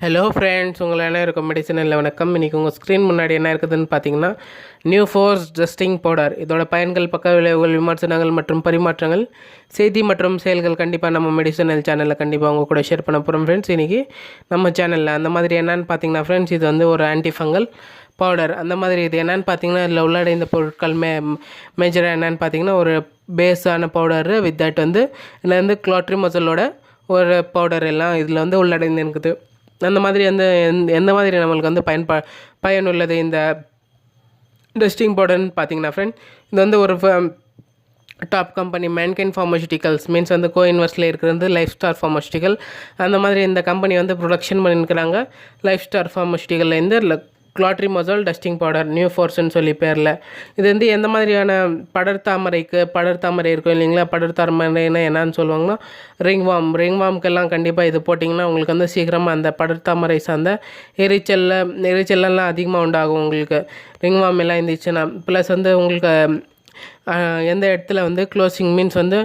Hello friends உங்களை என்ன இருக்கும் மெடிசனில் வணக்கம். இன்றைக்கி உங்கள் ஸ்க்ரீன் முன்னாடி என்ன இருக்குதுன்னு பார்த்தீங்கன்னா நியூ ஃபோர்ஸ் ஜஸ்டிங் பவுடர் இதோட பயன்கள் பக்க விளைவுகள் விமர்சனங்கள் மற்றும் பரிமாற்றங்கள் செய்தி மற்றும் செயல்கள் கண்டிப்பாக நம்ம மெடிசனல் சேனலில் கண்டிப்பாக உங்கள் கூட ஷேர் பண்ண போகிறோம் ஃப்ரெண்ட்ஸ் இன்றைக்கி நம்ம சேனலில் அந்த மாதிரி என்னன்னு பார்த்தீங்கன்னா ஃப்ரெண்ட்ஸ் இது வந்து ஒரு ஆன்டிஃபங்கல் பவுடர் அந்த மாதிரி இது என்னென்னு பார்த்தீங்கன்னா இதில் உள்ளடைந்த பொருட்கள் மே மேஜராக என்னன்னு பார்த்தீங்கன்னா ஒரு பேஸான பவுடரு வித் தட் வந்து இதில் வந்து குளோட்ரிமோசலோட ஒரு பவுடர் எல்லாம் இதில் வந்து உள்ளடைந்து இருக்குது. அந்த மாதிரி அந்த எந்த- எந்த மாதிரி நம்மளுக்கு வந்து பயன்பா பயனுள்ளது? இந்த டஸ்டிங் பவுடர்னு பார்த்தீங்கன்னா ஃப்ரெண்ட் இது வந்து ஒரு top company Mankind pharmaceuticals means வந்து கோ இன்வெஸ்டில் இருக்கிறது லைஃப் ஸ்டார் ஃபார்மசூட்டிக்கல் அந்த மாதிரி இந்த கம்பெனி வந்து ப்ரொடக்ஷன் பண்ணியிருக்கிறாங்க. லைஃப் ஸ்டார் ஃபார்மசிட்டிக்கல்லேருந்து குளாட்ரிமோசோல் டஸ்டிங் பவுடர் நியூ ஃபோர்ஸ்னு சொல்லி பேரில். இது வந்து எந்த மாதிரியான படர்தாமரைக்கு படர்தாமரை இருக்கும் இல்லைங்களா? படர்தாமரைன்னா என்னன்னு சொல்லுவாங்கன்னா ரிங் வாம் ரிங் வாம்க்கெல்லாம் கண்டிப்பாக இது போட்டிங்கன்னா உங்களுக்கு வந்து சீக்கிரமாக அந்த படர்தாமரை சார்ந்த எரிச்சலில் எரிச்சல்லாம் அதிகமாக உண்டாகும் உங்களுக்கு. ரிங் வாம் எல்லாம் இருந்துச்சுன்னா ப்ளஸ் வந்து உங்களுக்கு எந்த இடத்துல வந்து க்ளோசிங் மீன்ஸ் வந்து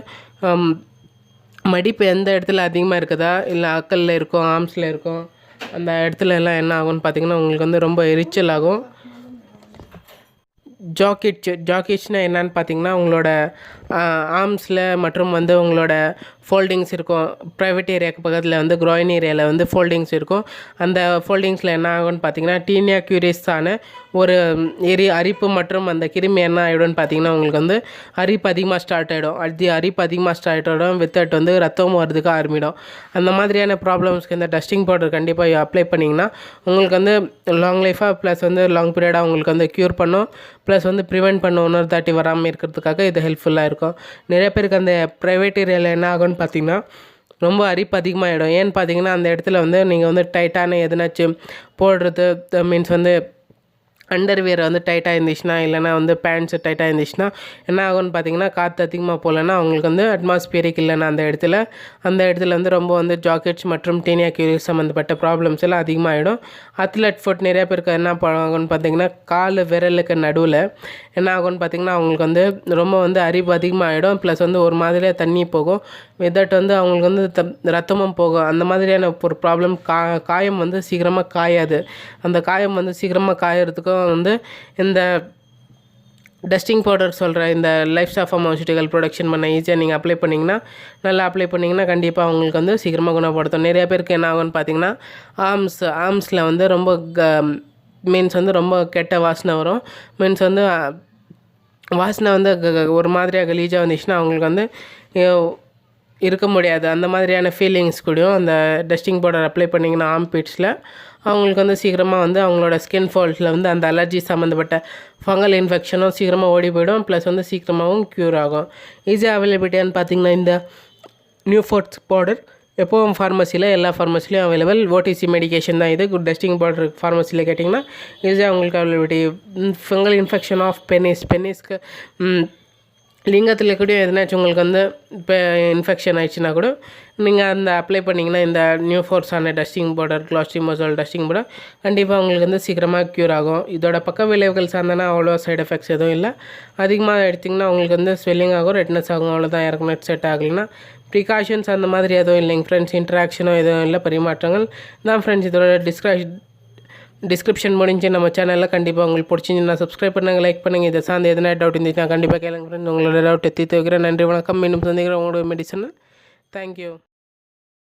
மடிப்பு எந்த இடத்துல அதிகமாக இருக்குதா? இல்லை அக்கலில் இருக்கும் ஆர்ம்ஸில் இருக்கும் அந்த இடத்துல எல்லாம் என்ன ஆகும்னு பார்த்தீங்கன்னா உங்களுக்கு வந்து ரொம்ப எரிச்சல் ஆகும். ஜாக்கெட் ஜாக்கெட்ஸ்னால் என்னன்னு பார்த்தீங்கன்னா உங்களோட ஆர்ம்ஸில் மற்றும் வந்து உங்களோட ஃபோல்டிங்ஸ் இருக்கும். ப்ரைவேட் ஏரியாவுக்கு பக்கத்தில் வந்து groin ஏரியாவில் வந்து ஃபோல்டிங்ஸ் இருக்கும். அந்த ஃபோல்டிங்ஸில் என்ன ஆகும்னு பார்த்தீங்கன்னா டீனியா கியூரியஸான ஒரு எரி அரிப்பு மற்றும் அந்த கிருமி என்ன ஆகிடும்னு பார்த்தீங்கன்னா உங்களுக்கு வந்து அரிப்பு அதிகமாக ஸ்டார்ட் ஆகிடும் அது அரிப்பு அதிகமாக ஸ்டார்ட் ஆகிடும் வித்தட் வந்து ரத்தம் வரதுக்கு ஆரம்பிடும். அந்த மாதிரியான ப்ராப்ளம்ஸ்க்கு இந்த டஸ்டிங் பவுடர் கண்டிப்பாக அப்ளை பண்ணிங்கன்னா உங்களுக்கு வந்து லாங் லைஃபாக ப்ளஸ் வந்து லாங் பீரியடாக உங்களுக்கு வந்து க்யூர் பண்ணும். ப்ளஸ் வந்து ப்ரிவெண்ட் பண்ணும் இன்னொரு தாட்டி வராமல் இருக்கிறதுக்காக இது ஹெல்ப்ஃபுல்லாக இருக்கும். நிறைய பேருக்கு அந்த ப்ரைவேட் ஏரியாவில் என்ன ஆகும்னு பார்த்தீங்கன்னா ரொம்ப அரிப்பு அதிகமாகிடும் ஏன்னு பார்த்தீங்கன்னா அந்த இடத்துல வந்து நீங்கள் வந்து டைட்டான எதுனாச்சும் போடுறது மீன்ஸ் வந்து அண்டர்வியர் வந்து டைட்டாக இருந்துச்சுன்னா இல்லைனா வந்து பேண்ட்ஸு டைட்டாக இருந்துச்சுன்னா என்ன ஆகும்னு பார்த்தீங்கன்னா காற்று அதிகமாக போகலன்னா அவங்களுக்கு வந்து அட்மாஸ்பியரிக் இல்லைன்னா அந்த இடத்துல அந்த இடத்துல வந்து ரொம்ப வந்து ஜாக்கெட்ஸ் மற்றும் டீனியா கியூரிஸ் சம்மந்தப்பட்ட ப்ராப்ளம்ஸ் எல்லாம் அதிகமாகிடும் அத்லட் ஃபுட் நிறைய பேருக்கு என்ன ஆகும்னு பார்த்தீங்கன்னா கால் விரலுக்கு நடுவில் என்ன ஆகும்னு பார்த்தீங்கன்னா அவங்களுக்கு வந்து ரொம்ப வந்து அரிப்பு அதிகமாகிடும் ப்ளஸ் வந்து ஒரு மாதிரியாக தண்ணி போகும். விதட் வந்து அவங்களுக்கு வந்து ரத்தமும் போகும். அந்த மாதிரியான ஒரு ப்ராப்ளம் கா காயம் வந்து சீக்கிரமாக காயாது. அந்த காயம் வந்து சீக்கிரமாக காயறதுக்கும் வந்து இந்த டஸ்டிங் பவுடர் சொல்கிற இந்த லைஃப் ஸ்டாஃப் ஃபார்மசிட்டிக்கல் ப்ரொடக்ஷன் பண்ண ஈஸியாக நீங்கள் அப்ளை பண்ணிங்கன்னா நல்லா அப்ளை பண்ணிங்கன்னா கண்டிப்பாக அவங்களுக்கு வந்து சீக்கிரமாக குணப்படுத்தும். நிறைய பேருக்கு என்ன ஆகும்னு பார்த்தீங்கன்னா ஆர்ம்ஸ் ஆர்ம்ஸில் வந்து ரொம்ப க மீன்ஸ் வந்து ரொம்ப கெட்ட வாசனை வரும். மீன்ஸ் வந்து வாசனை வந்து க- ஒரு மாதிரியாக கலீஜாக வந்துச்சுன்னா அவங்களுக்கு வந்து இருக்க முடியாது. அந்த மாதிரியான ஃபீலிங்ஸ் கூடயும் அந்த டஸ்டிங் பவுடர் அப்ளை பண்ணிங்கன்னா ஆம்பிட்ஸில் அவங்களுக்கு வந்து சீக்கிரமாக வந்து அவங்களோட ஸ்கின் ஃபால்ஸில் வந்து அந்த அலர்ஜி சம்மந்தப்பட்ட ஃபங்கல் இன்ஃபெக்ஷனும் சீக்கிரமாக ஓடி போயிடும். ப்ளஸ் வந்து சீக்கிரமாகவும் க்யூர் ஆகும். ஈஸியாக அவைலபிலிட்டியான்னு பார்த்தீங்கன்னா இந்த நியூ ஃபோர்ட்ஸ் பவுடர் எப்போவும் ஃபார்மசியில் எல்லா ஃபார்மசிலையும் அவைலபிள் ஓடிசி மெடிகேஷன் தான் இது. குட் டஸ்டிங் பவுடர் ஃபார்மசியில் கேட்டிங்கன்னா ஈஸியாக உங்களுக்கு availability fungal infection of penis பெனிஸ்க்கு லிங்கத்தில் கூட எதுனாச்சும் உங்களுக்கு வந்து இப்போ இன்ஃபெக்ஷன் ஆயிடுச்சுன்னா கூட நீங்கள் அந்த அப்ளை பண்ணிங்கன்னா இந்த new ஃபோர்ஸான dusting powder clotrimazole dusting powder கண்டிப்பாக உங்களுக்கு வந்து சீக்கிரமாக க்யூர் ஆகும். இதோட பக்க விளைவுகள் சார்ந்தனா அவ்வளோ சைடு எஃபெக்ட்ஸ் எதுவும் இல்லை. அதிகமாக எடுத்திங்கன்னா உங்களுக்கு வந்து ஸ்வெல்லிங் ஆகும் ரெட்னஸ் ஆகும் அவ்வளோதான் யாருக்கு நெட் செட் ஆகலைன்னா ப்ரிகாஷன்ஸ் அந்த மாதிரி எதுவும் இல்லைங்க ஃப்ரெண்ட்ஸ் இன்ட்ராக்ஷனோ எதுவும் இல்லை பரிமாற்றங்கள். தான் ஃப்ரெண்ட்ஸ் இதோட டிஸ்கிராஷ் டிஸ்கிரிப்ஷன் முடிஞ்சு நம்ம சேனலில் கண்டிப்பாக உங்களுக்கு பிடிச்சிருந்துன்னா சப்ஸ்கிரைப் பண்ணுங்க லைக் பண்ணுங்கள் இதை சார்ந்து எதனா டவுட் இருந்துச்சுன்னா கண்டிப்பாக கேளுங்க உங்களோட டவுட்டை தீர்த்து வைக்கிறேன். நன்றி வணக்கம். மீண்டும் சந்திக்கிறேன் உங்களோட மெடிசன் தேங்க்யூ